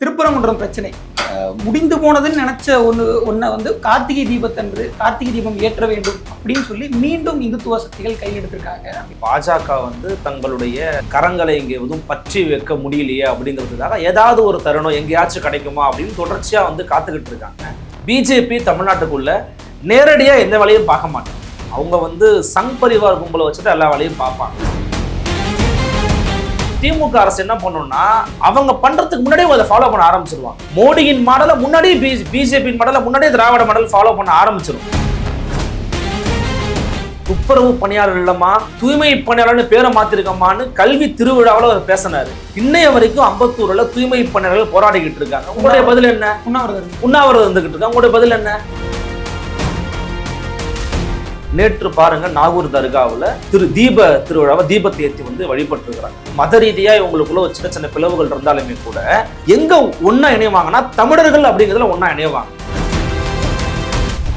திருப்பரங்குன்றம் பிரச்சனை. முடிந்து போனதுன்னு நினைச்ச ஒன்று ஒன்றை வந்து கார்த்திகை தீபத்தன்று கார்த்திகை தீபம் ஏற்ற வேண்டும் அப்படின்னு சொல்லி மீண்டும் இந்துத்துவ சக்திகள் கையில் எடுத்திருக்காங்க. பாஜக வந்து தங்களுடைய கரங்களை இங்கே எதுவும் பற்றி வைக்க முடியலையே அப்படிங்கிறதுக்காக ஏதாவது ஒரு தருணம் எங்கேயாச்சும் கிடைக்குமா அப்படின்னு தொடர்ச்சியாக வந்து காத்துக்கிட்டு இருக்காங்க. பிஜேபி தமிழ்நாட்டுக்குள்ள நேரடியாக எந்த வேலையும் பார்க்க மாட்டாங்க அவங்க வந்து சங் பரிவார் கும்பலை வச்சுட்டு எல்லா வேலையும் பார்ப்பாங்க. திமுக அரசு என்ன பண்ணும்னா அவங்க பண்றதுக்கு முன்னாடியே அதை ஃபாலோ பண்ண ஆரம்பிச்சிருவாங்க. மோடியின் மாடலை முன்னாடியே பிஜேபியின் மாடலை முன்னாடியே திராவிட மாடல் ஃபாலோ பண்ண ஆரம்பிச்சிரும். துப்புரவு பணியாளர் இல்லமா தூய்மை பணியாளர்னு பேரை மாத்திருக்கமான்னு கல்வி திருவிழாவில் அவர் பேசினாரு. இன்னைய வரைக்கும் அம்பத்தூர்ல தூய்மை பணியாளர்கள் போராடிக்கிட்டு இருக்காங்க. உங்களுடைய பதில் என்ன? உண்ணாவிரதம். உண்ணாவிரதம் இருந்துகிட்டு இருக்காங்க உங்களுடைய பதில் என்ன? நேற்று பாருங்க நாகூர் தர்காவில் திரு தீப திருவிழாவை தீபத்தை ஏற்றி வந்து வழிபட்டு இருக்கிறாங்க மத ரீதியா இவங்களுக்குள்ள ஒரு சின்ன சின்ன பிளவுகள் இருந்தாலுமே கூட எங்க ஒண்ணா இணைவாங்கன்னா தமிழர்கள் அப்படிங்கிறதுல ஒண்ணா இணைவாங்க.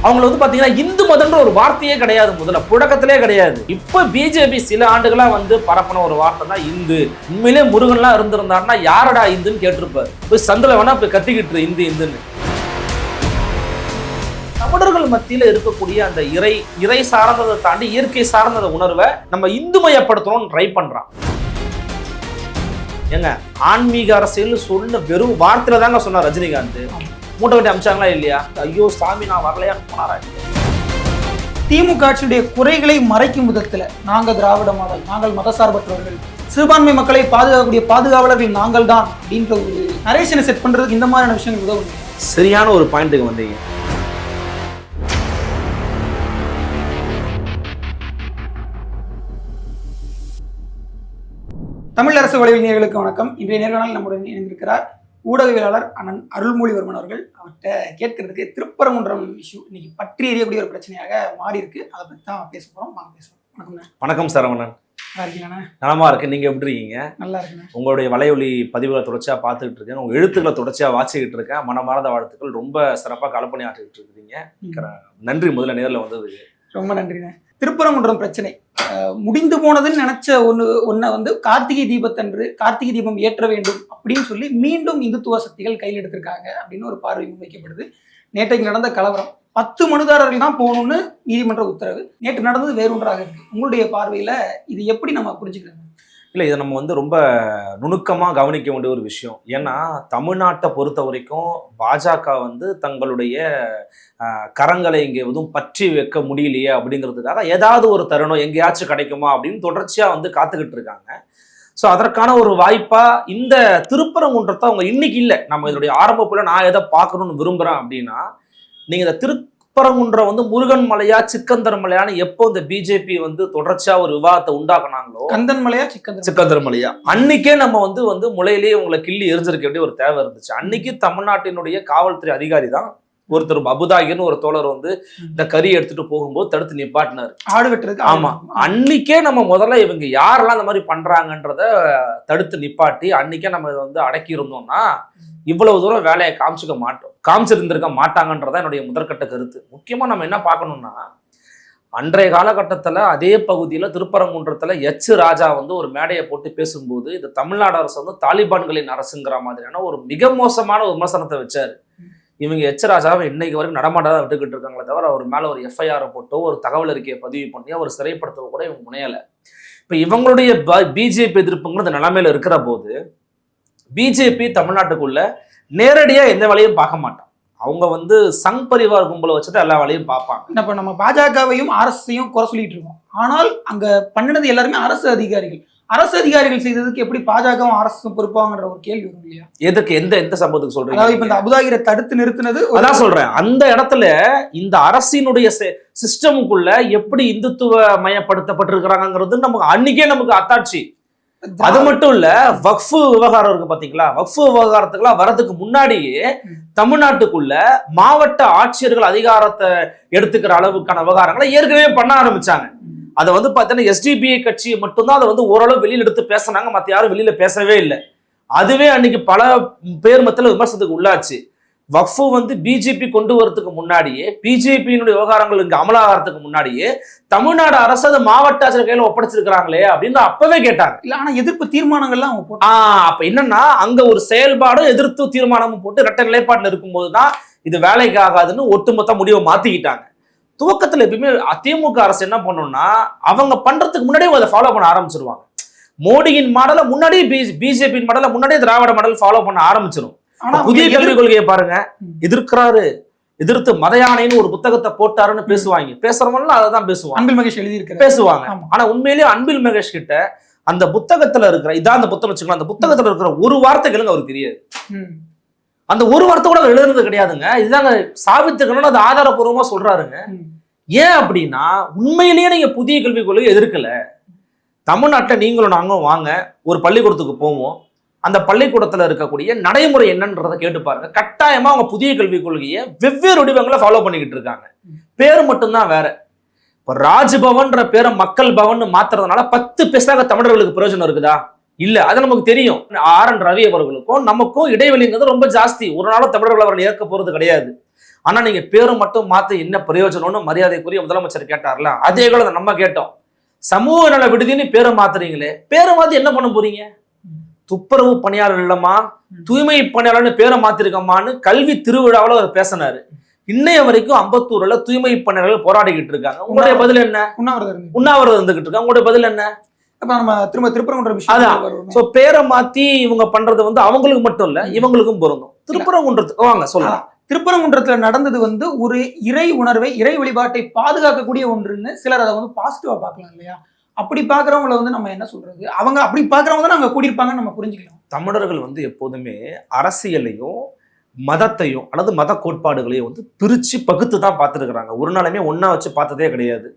அவங்களை வந்து பாத்தீங்கன்னா இந்து மதம்ன்ற ஒரு வார்த்தையே கிடையாது முதல்ல புழக்கத்திலே கிடையாது. இப்ப பிஜேபி சில ஆண்டுகளா வந்து பரப்பின ஒரு வார்த்தை தான் இந்து. உண்மையிலே முருகன்லாம் இருந்திருந்தாருன்னா யாரடா இந்துன்னு கேட்டிருப்பாரு. போய் சந்தில வேணா போய் கத்திக்கிட்டு இந்து இந்துன்னு. தமிழர்கள் மத்தியில இருக்கக்கூடிய அந்த இறை இறை சார்ந்ததை தாண்டி இயற்கை சார்ந்த உணர்வை நம்ம இந்துமயப்படுத்தணும்னு ட்ரை பண்றான். ஏங்க ஆன்மீக அரசியல் சொன்ன வெறும் வார்த்தையில தாங்க சொன்னார் ரஜினிகாந்த். மூட்டை வட்டி அமிச்சாங்களா இல்லையா? ஐயோ சாமி நான் வரலையா? போனாரா? திமுக ஆட்சியுடைய குறைகளை மறைக்கும் விதத்துல நாங்க திராவிட மாடல் நாங்கள் மதசார்பற்றவர்கள் சிறுபான்மை மக்களை பாதுகாக்கக்கூடிய பாதுகாவலர்கள் நாங்கள் தான் அப்படின்ற ஒரு நரேஷனை செட் பண்றதுக்கு இந்த மாதிரியான விஷயங்கள் உதவும் சரியான ஒரு பாயிண்ட்டுக்கு வந்தீங்க. தமிழ் அரசு வலையில் நேர்களுக்கு வணக்கம். இன்றைய நேர்காணல் நம்முடன் இணைந்திருக்கிறார் ஊடகவியலாளர் அண்ணன் அருள்மொழிவர்மன் அவர்கள். அவர்கிட்ட கேட்கறதுக்கு திருப்பரங்குன்றம் இஷ்யூ இன்னைக்கு பற்றி எறியக்கூடிய ஒரு பிரச்சனையாக மாறி இருக்கு. அதை பற்றி தான் பேச போறோம். வாங்க பேசுவோம் வணக்கம்ண்ணே வணக்கம் சரவணன் நல்லா நலமா இருக்கு. நீங்க எப்படி இருக்கீங்க? நல்லா இருக்குண்ணே உங்களுடைய வலையொலி பதிவுகளை தொடர்ச்சியா பார்த்துக்கிட்டு இருக்கேன். உங்க எழுத்துக்களை தொடர்ச்சியா வாசிக்கிட்டு இருக்கேன். மனமார்ந்த வாழ்த்துக்கள். ரொம்ப சிறப்பாக களப்பணி ஆற்றிட்டு இருக்கீங்க நன்றி. முதல்ல நேரில் வந்ததுக்கு. ரொம்ப நன்றிண்ணே. திருப்பரங்குன்றம் பிரச்சனை. முடிந்து போனதுன்னு நினைச்ச ஒன்று ஒன்றை வந்து கார்த்திகை தீபத்தன்று கார்த்திகை தீபம் ஏற்ற வேண்டும் அப்படின்னு சொல்லி மீண்டும் இந்துத்துவ சக்திகள் கையில் எடுத்திருக்காங்க அப்படின்னு ஒரு பார்வை முன்வைக்கப்படுது. நேற்றைக்கு நடந்த கலவரம். பத்து மனுதாரர்கள் தான் போகணும்னு நீதிமன்ற உத்தரவு. நேற்று நடந்தது வேறொன்றாக இருக்கு. உங்களுடைய பார்வையில இது எப்படி நம்ம புரிஞ்சுக்கிறோம்? இல்லை இதை நம்ம வந்து ரொம்ப நுணுக்கமாக கவனிக்க வேண்டிய ஒரு விஷயம். ஏன்னா தமிழ்நாட்டை பொறுத்த வரைக்கும் பாஜக வந்து தங்களுடைய கரங்களை இங்கே எதுவும் பற்றி வைக்க முடியலையே அப்படிங்கிறதுக்காக ஏதாவது ஒரு தருணம் எங்கேயாச்சும் கிடைக்குமா அப்படின்னு தொடர்ச்சியாக வந்து காத்துக்கிட்டு இருக்காங்க. ஸோ அதற்கான ஒரு வாய்ப்பாக இந்த திருப்பரங்குன்றத்தை அவங்க இன்னைக்கு இல்லை. நம்ம இதனுடைய ஆரம்பப்பில் நான் எதை பார்க்கணும்னு விரும்புகிறேன் அப்படின்னா நீங்கள் இந்த திருப்பரங்குன்றம் வந்து முருகன் மலையா சிக்கந்தர் மலையான்னு எப்போ இந்த பிஜேபி வந்து தொடர்ச்சியா ஒரு விவாதத்தை உண்டாக்குனாங்களோ கந்தன் மலையா சிக்கந்தன் சிக்கந்தர் மலையா. அன்னைக்கே நம்ம வந்து வந்து முளையிலேயே உங்களை கிள்ளி எரிஞ்சிருக்க வேண்டிய ஒரு தேவை இருந்துச்சு. அன்னைக்கு தமிழ்நாட்டினுடைய காவல்துறை அதிகாரி தான் ஒருத்தர் அபுதாகின்னு ஒரு தோழர் வந்து இந்த கறி எடுத்துட்டு போகும்போது தடுத்து நிப்பாட்டினாரு. ஆடு வெட்டுறதுக்கு ஆமா. அன்னைக்கே நம்ம முதல்ல இவங்க யாரெல்லாம் இந்த மாதிரி பண்றாங்கன்றத தடுத்து நிப்பாட்டி அன்னைக்கே நம்ம இதை வந்து அடக்கி இருந்தோம்னா இவ்வளவு தூரம் வேலையை காமிச்சிக்க மாட்டோம். காமிச்சிருந்திருக்க மாட்டாங்கன்றதான் என்னுடைய முதற்கட்ட கருத்து. முக்கியமாக நம்ம என்ன பார்க்கணும்னா அன்றைய காலகட்டத்தில் அதே பகுதியில் திருப்பரங்குன்றத்தில் எச் ராஜா வந்து ஒரு மேடையை போட்டு பேசும்போது இந்த தமிழ்நாடு அரசு வந்து தாலிபான்களின் அரசுங்கிற மாதிரியான ஒரு மிக மோசமான ஒரு விமர்சனத்தை வச்சார். இவங்க எச் ராஜாவை இன்னைக்கு வரைக்கும் நடமாட்டாதான் விட்டுக்கிட்டு இருக்காங்களே தவிர அவர் மேலே ஒரு எஃப்ஐஆரை போட்டோ ஒரு தகவல் அறிக்கையை பதிவு பண்ணி அவர் சிறைப்படுத்தவோ கூட இவங்க முனையலை. இப்போ இவங்களுடைய பிஜேபி எதிர்ப்புங்கிறது நிலைமையில இருக்கிற போது பிஜேபி தமிழ்நாட்டுக்குள்ள நேரடியா எந்த வேலையும் பார்க்க மாட்டான். அவங்க வந்து சங் பரிவார் கும்பலை வச்சுட்டு எல்லா வேலையும் பார்ப்பாங்க. இப்ப நம்ம பாஜகவையும் அரசையும் குறை சொல்லிட்டு இருக்கோம். ஆனால் அங்க பண்ணினது எல்லாருமே அரசு அதிகாரிகள். அரசு அதிகாரிகள் செய்ததுக்கு எப்படி பாஜகவும் அரசும் பொறுப்பாங்கன்ற ஒரு கேள்வி வரும் இல்லையா? எதுக்கு எந்த எந்த சம்பவத்துக்கு அதாவது இப்ப சொல்றீங்க இந்த அபுதாகிரை தடுத்து நிறுத்தினது அதான் சொல்றேன். அந்த இடத்துல இந்த அரசினுடைய சிஸ்டமுக்குள்ள எப்படி இந்துத்துவ மயப்படுத்தப்பட்டிருக்கிறாங்கிறது நமக்கு அன்னைக்கே நமக்கு அத்தாட்சி. அது மட்டும் இல்ல வக்ஃபு விவகாரம் இருக்கு பாத்தீங்களா? வக்ஃபு விவகாரத்துக்குலாம் வரதுக்கு முன்னாடியே தமிழ்நாட்டுக்குள்ள மாவட்ட ஆட்சியர்கள் அதிகாரத்தை எடுத்துக்கிற அளவுக்கான விவகாரங்களை ஏற்கனவே பண்ண ஆரம்பிச்சாங்க. அதை வந்து பார்த்தீங்கன்னா எஸ்டிபிஐ கட்சி மட்டும்தான் அதை வந்து ஓரளவு வெளியில எடுத்து பேசுனாங்க மற்ற யாரும் வெளியில பேசவே இல்லை. அதுவே அன்னைக்கு பல பேர் மத்தியில் விமர்சனத்துக்கு உள்ளாச்சு. வக்ஃபு வந்து பிஜேபி கொண்டு வரதுக்கு முன்னாடியே பிஜேபியினுடைய விவகாரங்கள் இங்க அமலாகிறதுக்கு முன்னாடியே தமிழ்நாடு அரசு அது மாவட்ட ஆட்சியர் கையில ஒப்படைச்சிருக்கிறாங்களே அப்படின்னு அப்பவே கேட்டாங்க. இல்ல ஆனா எதிர்ப்பு தீர்மானங்கள்லாம் ஆஹ் அப்ப என்னன்னா அங்க ஒரு செயல்பாடும் எதிர்த்து தீர்மானமும் போட்டு ரெட்ட நிலைப்பாட்டுல இருக்கும்போது தான் இது வேலைக்கு ஆகாதுன்னு ஒட்டுமொத்த முடிவை மாத்திக்கிட்டாங்க. துவக்கத்துல எப்பயுமே அதிமுக அரசு என்ன பண்ணணும்னா அவங்க பண்றதுக்கு முன்னாடியே அதை ஃபாலோ பண்ண ஆரம்பிச்சிருவாங்க. மோடியின் மாடலை முன்னாடியே பிஜேபியின் மாடலை முன்னாடியே திராவிட மாடல் ஃபாலோ பண்ண ஆரம்பிச்சிடும் புதிய கல்விக் கொள்கையை பாருங்க. எதிர்க்கிறாரு. எதிர்த்து மத யானைன்னு ஒரு புத்தகத்தை போட்டாருன்னு பேசுவாங்க. பேசுறவங்களாம் அதை தான் பேசுவாங்க. அன்பில் மகேஷ் எழுதியிருக்கிறார். பேசுவாங்க. ஆமா. ஆனா உண்மையிலேயே அன்பில் மகேஷ் கிட்ட அந்த புத்தகத்துல இருக்கிற இதான் அந்த புத்தகம் வச்சுக்கலாம் அந்த புத்தகத்துல இருக்கிற ஒரு வார்த்தை கேளுங்க அவருக்கு தெரியாது. அந்த ஒரு வார்த்தை கூட அவர் எழுதுனது கிடையாதுங்க. இதுதாங்க சாவித்துக்கணும்னு அது ஆதாரப்பூர்வமா சொல்றாருங்க. ஏன் அப்படின்னா உண்மையிலேயே நீங்க புதிய கல்விக் கொள்கை எதிர்க்கல. தமிழ்நாட்டில் நீங்களும் நாங்களும் வாங்க ஒரு பள்ளிக்கூடத்துக்கு போவோம். அந்த பள்ளிக்கூடத்துல இருக்கக்கூடிய நடைமுறை என்னன்றதை கேட்டு பாருங்க. கட்டாயமா அவங்க புதிய கல்விக் கொள்கையை வெவ்வேறு வடிவங்களை ஃபாலோ பண்ணிக்கிட்டு இருக்காங்க. பேர் மட்டும்தான் வேற. இப்போ ராஜ்பவன்ற பேரை மக்கள் பவன் மாத்துறதுனால பத்து பெசாக தமிழர்களுக்கு பிரயோஜனம் இருக்குதா? இல்ல அது நமக்கு தெரியும். ஆர் என் ரவி அவர்களுக்கும் நமக்கும் இடைவெளிங்கிறது ரொம்ப ஜாஸ்தி. ஒரு நாளும் தமிழர்கள் அவர்கள் ஏற்க போறது கிடையாது. ஆனா நீங்க பேரை மட்டும் மாத்த என்ன பிரயோஜனம்னு மரியாதைக்குரிய முதலமைச்சர் கேட்டார்ல? அதே கூட நம்ம கேட்டோம். சமூக நல விடுதின்னு பேரை மாத்துறீங்களே பேரை மாத்தி என்ன பண்ண போறீங்க? துப்புரவு பணியாளர் இல்லம்மா தூய்மை பணியாளர்னு பேரை மாத்திருக்கம்மான்னு கல்வி திருவிழாவில் அவர் பேசினாரு. இன்னைய வரைக்கும் அம்பத்தூர்ல தூய்மை பணியாளர்கள் போராடிக்கிட்டு இருக்காங்க. உங்களுடைய பதில் என்ன? உண்ணாவிரதம். உண்ணாவிரதம் இருந்துகிட்டு இருக்காங்க உங்களுடைய பதில் என்ன? அப்ப நம்ம திரும்ப திருப்பரங்குன்ற. விஷயம். சோ பேரை மாத்தி இவங்க பண்றது வந்து அவங்களுக்கு மட்டும் இல்ல இவங்களுக்கும் பொருந்தும். திருப்பரங்குன்றத்துக்கு வாங்க சொல்லுங்க. திருப்பரங்குன்றத்துல நடந்தது வந்து ஒரு இறை உணர்வை இறை வழிபாட்டை பாதுகாக்கக்கூடிய ஒன்றுன்னு சிலர் அதை வந்து பாசிட்டிவா பார்க்கலாம் இல்லையா? அப்படி பாக்குறவங்கள வந்து நம்ம என்ன சொல்றது? அவங்க அப்படி பாக்குறவங்க தான் அங்க கூடியிருப்பாங்கன்னு நம்ம புரிஞ்சுக்கலாம் தமிழர்கள் வந்து எப்போதுமே அரசியலையும் மதத்தையும் அல்லது மத கோட்பாடுகளையும் வந்து பிரிச்சு பகுத்து தான் பார்த்துருக்குறாங்க. ஒரு நாளுமே ஒண்ணா வச்சு பார்த்ததே கிடையாது.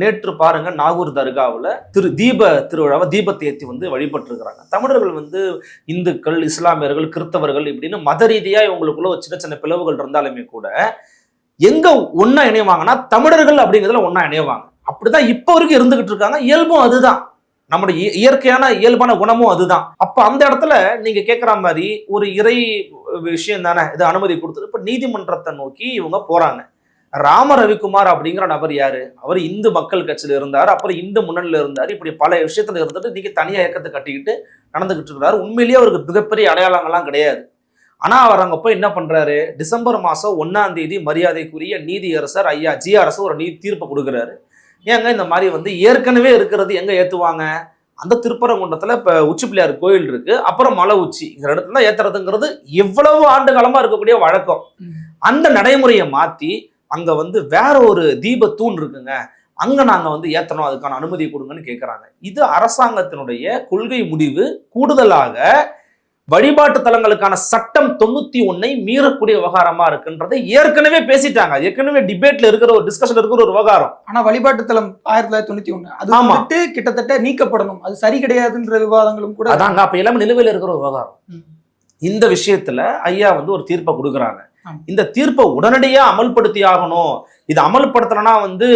நேற்று பாருங்க நாகூர் தர்காவில் திரு தீப திருவிழாவை தீபத்தை ஏற்றி வந்து வழிபட்டிருக்கிறாங்க. தமிழர்கள் வந்து இந்துக்கள் இஸ்லாமியர்கள் கிறிஸ்தவர்கள் இப்படின்னு மத ரீதியா இவங்களுக்குள்ள ஒரு சின்ன சின்ன பிளவுகள் இருந்தாலுமே கூட எங்க ஒண்ணா இணைவாங்கன்னா தமிழர்கள் அப்படிங்கிறதுல ஒண்ணா இணைவாங்க. அப்படிதான் இப்போ வரைக்கும் இருந்துகிட்டு இருக்காங்க. இயல்பும் அதுதான். நம்முடைய இயற்கையான இயல்பான குணமும் அதுதான். அப்ப அந்த இடத்துல நீங்க கேட்குற மாதிரி ஒரு இறை விஷயம் தானே இது அனுமதி கொடுத்துரு இப்ப நீதிமன்றத்தை நோக்கி இவங்க போறாங்க. ராம ரவிக்குமார் அப்படிங்கிற நபர் யாரு? அவர் இந்து மக்கள் கட்சியில இருந்தார் அப்புறம் இந்து முன்னணியில இருந்தார் இப்படி பல விஷயத்துல இருந்துட்டு நீங்க தனியா இயக்கத்தை கட்டிக்கிட்டு நடந்துகிட்டு இருக்கிறாரு. உண்மையிலேயே அவருக்கு மிகப்பெரிய அடையாளங்கள்லாம் கிடையாது. ஆனா அவர் அங்க போய் என்ன பண்றாரு? டிசம்பர் மாசம் ஒன்னாம் தேதி மரியாதைக்குரிய நீதியரசர் ஐயா ஜி அரசு ஒரு நீதி தீர்ப்பை கொடுக்குறாரு. ஏங்க இந்த மாதிரி வந்து ஏற்கனவே இருக்கிறது எங்கே ஏற்றுவாங்க அந்த திருப்பரங்குன்றத்தில் இப்போ உச்சி பிள்ளையார் கோயில் இருக்குது அப்புறம் மலை உச்சி இந்த இடத்துல தான் எவ்வளவு ஆண்டு காலமாக இருக்கக்கூடிய வழக்கம். அந்த நடைமுறையை மாற்றி அங்கே வந்து வேற ஒரு தீப தூண் இருக்குங்க. அங்கே நாங்கள் வந்து ஏற்றணும் அதுக்கான அனுமதி கொடுங்கன்னு கேட்குறாங்க இது அரசாங்கத்தினுடைய கொள்கை முடிவு. கூடுதலாக வழிபாட்டு தலங்களுக்கான சட்டம் தொண்ணூத்தி ஒன்னை மீறக்கூடிய விவகாரமா இருக்குன்றதை ஏற்கனவே பேசிட்டாங்க. ஏற்கனவே டிபேட்ல இருக்கிற ஒரு டிஸ்கஷன் இருக்கிற ஒரு விவகாரம். ஆனா வழிபாட்டு தலம் ஆயிரத்தி தொள்ளாயிரத்தி தொண்ணூத்தி ஒண்ணு அது. வந்துட்டு கிட்டத்தட்ட நீக்கப்படணும். அது சரி கிடையாதுன்ற விவாதங்களும் கூட அதாங்க அப்ப எல்லாமே நிலுவையில் இருக்கிற ஒரு விவகாரம். இந்த விஷயத்துல ஐயா வந்து ஒரு தீர்ப்பை கொடுக்குறாங்க. இந்த தீர்ப்பை உடனடியா அமல்படுத்தி ஆகணும். இது அமல்படுத்தலைன்னா வந்து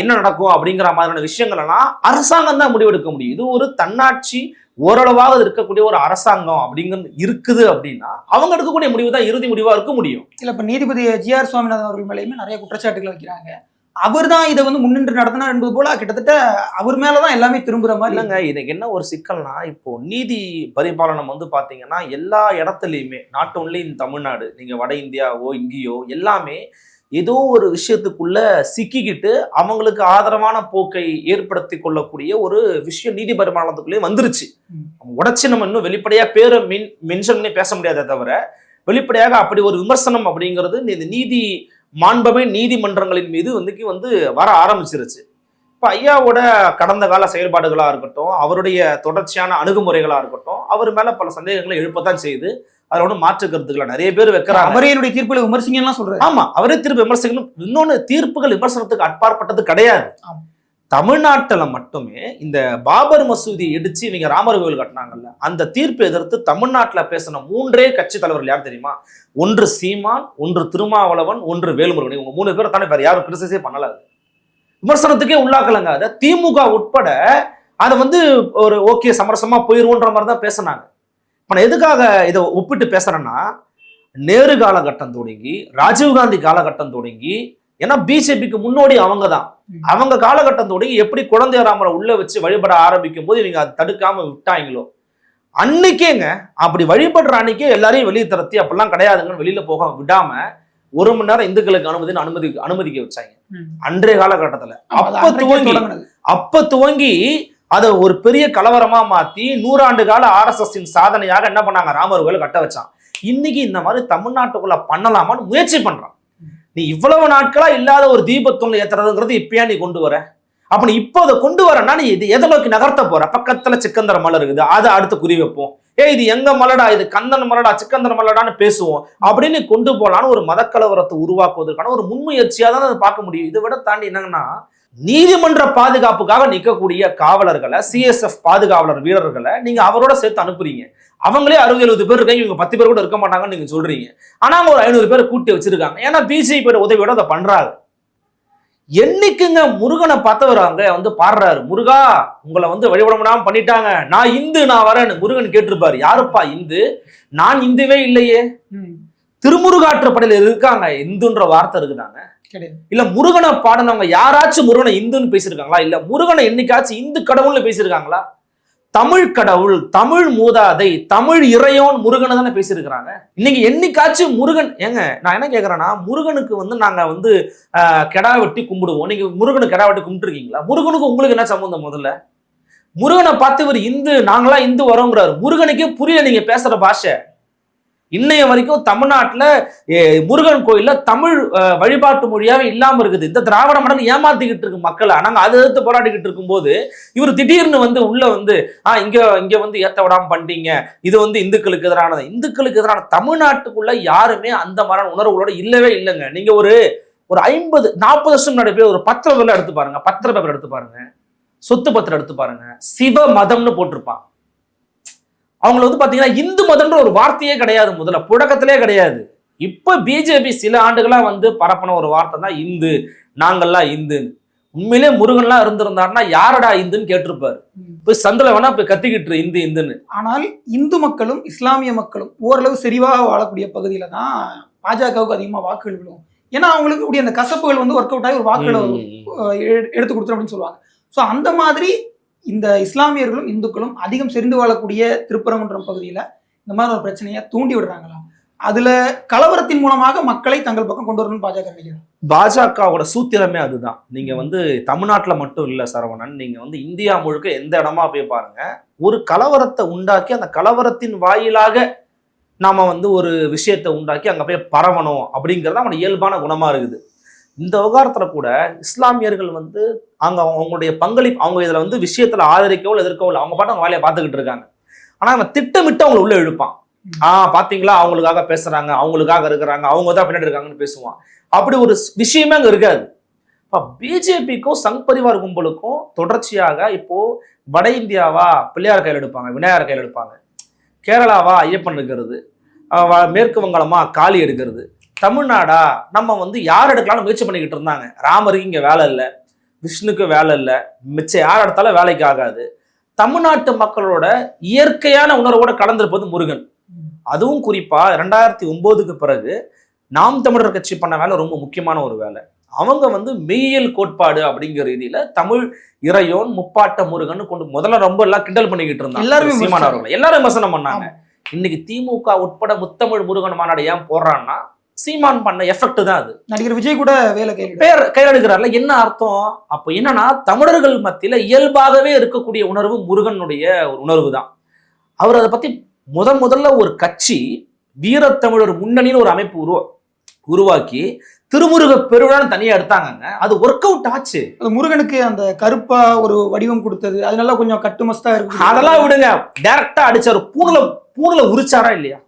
என்ன நடக்கும் அப்படிங்கிற மாதிரியான விஷயங்கள் எல்லாம் அரசாங்கம் தான் முடிவெடுக்க முடியும். இது ஒரு தன்னாட்சி ஓரளவாக இருக்கக்கூடிய ஒரு அரசாங்கம் அப்படிங்கிறது இருக்குது அப்படின்னா அவங்க எடுக்கக்கூடிய முடிவு தான் இறுதி முடிவா இருக்க முடியும். இல்ல இப்ப நீதிபதி ஜி ஆர் சுவாமிநாதன் அவர்கள் மேலேயுமே நிறைய குற்றச்சாட்டுகள் வைக்கிறாங்க. அவர் தான் இதை வந்து முன்னின்று நடத்தினார் என்பது போல கிட்டத்தட்ட அவர் மேலதான் எல்லாமே திரும்புற மாதிரி இல்லைங்க இதுக்கு என்ன ஒரு சிக்கல்னா இப்போ நீதி பரிபாலனம் வந்து பாத்தீங்கன்னா எல்லா இடத்துலையுமே நாட் ஒன்லி இன் தமிழ்நாடு நீங்க வட இந்தியாவோ இங்கேயோ எல்லாமே ஏதோ ஒரு விஷயத்துக்குள்ள சிக்கிக்கிட்டு அவங்களுக்கு ஆதரவான போக்கை ஏற்படுத்தி கொள்ளக்கூடிய ஒரு விஷயம் நீதி பரிமாணத்துக்குள்ளேயே வந்துருச்சு. உடைச்சு நம்ம இன்னும் வெளிப்படையா பேரை மின் மென்ஷன் பண்ணி பேச முடியாதே தவிர வெளிப்படையாக அப்படி ஒரு விமர்சனம் அப்படிங்கிறது இந்த நீதி மாண்பமை நீதிமன்றங்களின் மீது வந்து வந்து வர ஆரம்பிச்சிருச்சு. இப்போ ஐயாவோட கடந்த கால செயல்பாடுகளா இருக்கட்டும் அவருடைய தொடர்ச்சியான அணுகுமுறைகளா இருக்கட்டும் அவர் மேல பல சந்தேகங்களை எழுப்பத்தான் செய்யுது. அதுல ஒன்றும் மாற்று கருத்துக்களை நிறைய பேர் வைக்கிறாங்க. அவரே என்னுடைய தீர்ப்புல விமர்சிங்கலாம் சொல்றாரு. ஆமா அவரே தீர்ப்பு விமர்சனம் இன்னொன்னு தீர்ப்புகள் விமர்சனத்துக்கு அட்பாற்பட்டது கிடையாது. தமிழ்நாட்டுல மட்டுமே இந்த பாபர் மசூதி இடிச்சு இவங்க ராமர் கோவில் கட்டினாங்கல்ல அந்த தீர்ப்பை எதிர்த்து தமிழ்நாட்டுல பேசின மூன்றே கட்சி தலைவர்கள் யார் தெரியுமா? ஒன்று சீமான் ஒன்று திருமாவளவன் ஒன்று வேலுமுருகன். இவங்க மூணு பேரை தானே வேற யாரும் கிறிஸ்தஸே பண்ணல அது. விமர்சனத்துக்கே உள்ளாக்கலங்க. அதை திமுக உட்பட அதை வந்து ஒரு ஓகே சமரசமா போயிருவோன்ற மாதிரி தான் பேசினாங்க. இப்ப நான் எதுக்காக இதை ஒப்பிட்டு பேசுறேன்னா நேரு காலகட்டம் தொடங்கி ராஜீவ்காந்தி காலகட்டம் தொடங்கி ஏன்னா பிஜேபிக்கு முன்னோடி அவங்க தான். அவங்க காலகட்டம் தொடங்கி எப்படி குழந்தை ராமரை உள்ள வச்சு வழிபட ஆரம்பிக்கும் போது இவங்க அதை தடுக்காம விட்டாங்களோ அன்னைக்கேங்க அப்படி வழிபடுற அன்னைக்கே எல்லாரையும் வெளியே திரத்தி அப்படிலாம் கிடையாதுங்கன்னு வெளியில போக விடாம ஒரு மணி நேரம் இந்துக்களுக்கு அனுமதின்னு அனுமதி அனுமதிக்க வச்சாங்க. அன்றைய காலகட்டத்துல அப்ப துவங்கி. அப்ப துவங்கி அதை ஒரு பெரிய கலவரமா மாத்தி நூறாண்டு கால ஆர்எஸ்எஸ் சாதனையாக என்ன பண்ணாங்க? ராமர் கோயில் கட்ட வச்சான். இன்னைக்கு இந்த மாதிரி தமிழ்நாட்டுக்குள்ள பண்ணலாமான்னு முயற்சி பண்றான். நீ இவ்வளவு நாட்களா இல்லாத ஒரு தீபத்தூண்ல ஏத்துறதுங்கிறது இப்பயா நீ கொண்டு வர? அப்ப நீ இப்போ அதை கொண்டு வரனா நீ இது எதை நோக்கி நகர்த்த போற? பக்கத்துல சிக்கந்தர மலை இருக்குது. அதை அடுத்து குறி வைப்போம். ஏ இது எங்க மலடா? இது கந்தன் மலடா? சிக்கந்தன் மலடான்னு பேசுவோம். அப்படின்னு கொண்டு போலான்னு ஒரு மதக்கலவரத்தை உருவாக்குவதற்கான ஒரு முன்முயற்சியா தான் அதை பார்க்க முடியும். இதை விட தாண்டி என்னங்கன்னா நீதிமன்ற பாதுகாப்புக்காக நிற்கக்கூடிய காவலர்களை சிஎஸ்எஃப் பாதுகாவலர் வீரர்களை நீங்க அவரோட சேர்த்து அனுப்புறீங்க. அவங்களே அறுபது எழுபது பேர் இருக்காங்க இவங்க பத்து பேர் கூட இருக்க மாட்டாங்கன்னு நீங்க சொல்றீங்க. ஆனா அவங்க ஒரு ஐநூறு பேர் கூட்டி வச்சிருக்காங்க. ஏன்னா பிஜேபியோட உதவியோட அதை பண்றாங்க. என்னைக்குங்க முருகனை பார்த்தவர் அங்க வந்து பாடுறாரு? முருகா உங்களை வந்து வழிபட முடியாம பண்ணிட்டாங்க. நான் இந்து நான் வரேன்னு முருகன் கேட்டிருப்பாரு. யாருப்பா இந்து? நான் இந்துவே இல்லையே. ம். திருமுருகாற்றுப்படையில இருக்காங்க. இந்துன்ற வார்த்தை இருக்குதாங்க. இல்ல முருகனை பாடினவங்க யாராச்சும் முருகனை இந்துன்னு பேசியிருக்காங்களா? இல்ல முருகனை என்னைக்காச்சும் இந்து கடவுள்னு பேசியிருக்காங்களா? தமிழ் கடவுள் தமிழ் மூதாதை தமிழ் இறையோன் முருகனை தானே பேசியிருக்கிறாங்க. இன்னைக்கு என்னைக்காச்சும் முருகன் ஏங்க நான் என்ன கேட்குறேன்னா முருகனுக்கு வந்து நாங்க வந்து கெடா வெட்டி கும்பிடுவோம். நீங்க முருகனுக்கு கெடா வெட்டி கும்பிட்டுருக்கீங்களா? முருகனுக்கு உங்களுக்கு என்ன சம்மந்தம் முதல்ல? முருகனை பார்த்து இவர் இந்து நாங்களா இந்து வரோங்கிறாரு. முருகனுக்கே புரியல நீங்க பேசுற பாஷை. இன்னைய வரைக்கும் தமிழ்நாட்டில் ஏ, முருகன் கோயிலில் தமிழ் வழிபாட்டு மொழியாக இல்லாமல் இருக்குது. இந்த திராவிட மடல் ஏமாத்திக்கிட்டு இருக்கு மக்களை. நாங்கள் அதை எதிர்த்து போராடிக்கிட்டு இருக்கும்போது இவர் திடீர்னு வந்து உள்ள வந்து ஆ இங்கே இங்கே வந்து ஏற்ற விடாமல் பண்ணிட்டீங்க இது வந்து இந்துக்களுக்கு எதிரானது. இந்துக்களுக்கு எதிரான தமிழ்நாட்டுக்குள்ள யாருமே அந்த மாதிரியான உணர்வுகளோட இல்லவே இல்லைங்க. நீங்கள் ஒரு ஒரு ஐம்பது நாற்பது வருஷம் முன்னாடி போய் ஒரு பத்திர பேப்பர் எடுத்து பாருங்க. பத்திர பேப்பர் எடுத்து பாருங்க. சொத்து பத்திரம் எடுத்து பாருங்க. சிவ மதம்னு போட்டிருப்பான். அவங்கள வந்து பாத்தீங்கன்னா இந்து மதம்ன்ற ஒரு வார்த்தையே கிடையாது முதல்ல. புழக்கத்திலே கிடையாது. இப்ப பிஜேபி சில ஆண்டுகளா வந்து பரப்பின ஒரு வார்த்தை தான் இந்து. நாங்கள்லாம் இந்துன்னு. உண்மையிலே முருகன்லாம் இருந்திருந்தாருன்னா யாரடா இந்துன்னு கேட்டிருப்பாரு. போய் சந்தில வேணா போய் கத்திக்கிட்டு இந்து இந்துன்னு. ஆனால் இந்து மக்களும் இஸ்லாமிய மக்களும் ஓரளவு செறிவாக வாழக்கூடிய பகுதியில தான் பாஜகவுக்கு அதிகமா வாக்குகள் விழும். ஏன்னா அவங்களுக்கு கூடிய அந்த கசப்புகள் வந்து ஒர்க் அவுட் ஆகி ஒரு வாக்குகளை எடுத்து கொடுத்துரும் அப்படின்னு சொல்லுவாங்க. ஸோ அந்த மாதிரி இந்த இஸ்லாமியர்களும் இந்துக்களும் அதிகம் செறிந்து வாழக்கூடிய திருப்பரங்குன்றம் பகுதியில் இந்த மாதிரி ஒரு பிரச்சனையை தூண்டி விடுறாங்களா? அதுல கலவரத்தின் மூலமாக மக்களை தங்கள் பக்கம் கொண்டு வரணும்னு பாஜக நினைக்கிறாங்க பாஜகவோட சூத்திரமே அதுதான். நீங்க வந்து தமிழ்நாட்டில் மட்டும் இல்லை சரவணன் நீங்க வந்து இந்தியா முழுக்க எந்த இடமா போய் பாருங்க ஒரு கலவரத்தை உண்டாக்கி அந்த கலவரத்தின் வாயிலாக நாம வந்து ஒரு விஷயத்தை உண்டாக்கி அங்க போய் பரவணும் அப்படிங்கிறது அவனோட இயல்பான குணமா இருக்குது. இந்த விவகாரத்தில் கூட இஸ்லாமியர்கள் வந்து அங்கே அவங்களுடைய பங்களிப்பு அவங்க இதில் வந்து விஷயத்தில் ஆதரிக்கவோ இல்லை எதிர்க்கவோ இல்லை அவங்க பாட்டு அவங்க வேலையை பார்த்துக்கிட்டு இருக்காங்க. ஆனால் அவன் திட்டமிட்டு அவங்களை உள்ளே இழுப்பான். ஆ பார்த்தீங்களா அவங்களுக்காக பேசுகிறாங்க அவங்களுக்காக இருக்கிறாங்க அவங்க தான் பின்னாடி இருக்காங்கன்னு பேசுவான். அப்படி ஒரு விஷயமே அங்கே இருக்காது. இப்போ பிஜேபிக்கும் சங் பரிவார் கும்பலுக்கும் தொடர்ச்சியாக இப்போ வட இந்தியாவா பிள்ளையார் கையில் எடுப்பாங்க விநாயகர் கையில் எடுப்பாங்க. கேரளாவா ஐயப்பன் எடுக்கிறது மேற்கு வங்காளமா காளி எடுக்கிறது. தமிழ்நாடா? நம்ம வந்து யார் எடுக்கலாம்னு முயற்சி பண்ணிக்கிட்டு இருந்தாங்க? ராமருக்கு இங்க வேலை இல்லை. விஷ்ணுக்கு வேலை இல்லை. மிச்சம் யார் எடுத்தாலும் வேலைக்கு ஆகாது. தமிழ்நாட்டு மக்களோட இயற்கையான உணர்வோட கலந்திருப்பது முருகன். அதுவும் குறிப்பா ரெண்டாயிரத்தி ஒன்பதுக்கு பிறகு நாம் தமிழர் கட்சி பண்ண வேலை ரொம்ப முக்கியமான ஒரு வேலை. அவங்க வந்து மெய்யியல் கோட்பாடு அப்படிங்கிற ரீதியில தமிழ் இறையோன் முப்பாட்ட முருகன் கொண்டு முதல்ல ரொம்ப எல்லாம் கிண்டல் பண்ணிக்கிட்டு இருந்தாங்க. எல்லாருமே சீமான் விமர்சனம். அவர்களை. எல்லாரும் விமர்சனம் பண்ணாங்க. இன்னைக்கு திமுக உட்பட முத்தமிழ் முருகன் மாநாடு ஏன் போடுறான்னா சீமான் பண்ண எஃபெக்ட் தான் அது. நடிகர் விஜய் கூட வேலை பேர் கையில் எடுக்கிறார்ல என்ன அர்த்தம்? அப்போ என்னன்னா தமிழர்கள் மத்தியில இயல்பாகவே இருக்கக்கூடிய உணர்வு முருகனுடைய ஒரு உணர்வு தான். அவர் அதை பத்தி முதன் முதல்ல ஒரு கட்சி வீரத்தமிழர் முன்னணின்னு ஒரு அமைப்பு உருவா உருவாக்கி திருமுருக பெருவிழான்னு தனியா எடுத்தாங்கங்க. அது ஒர்க் அவுட் ஆச்சு. அது முருகனுக்கு அந்த கருப்பா ஒரு வடிவம் கொடுத்தது. அதனால கொஞ்சம் கட்டுமஸ்தா இருக்கு. அதெல்லாம் விடுங்க. டைரக்டா அடிச்சாரு. பூணுல பூணுல உரிச்சாரா இல்லையா.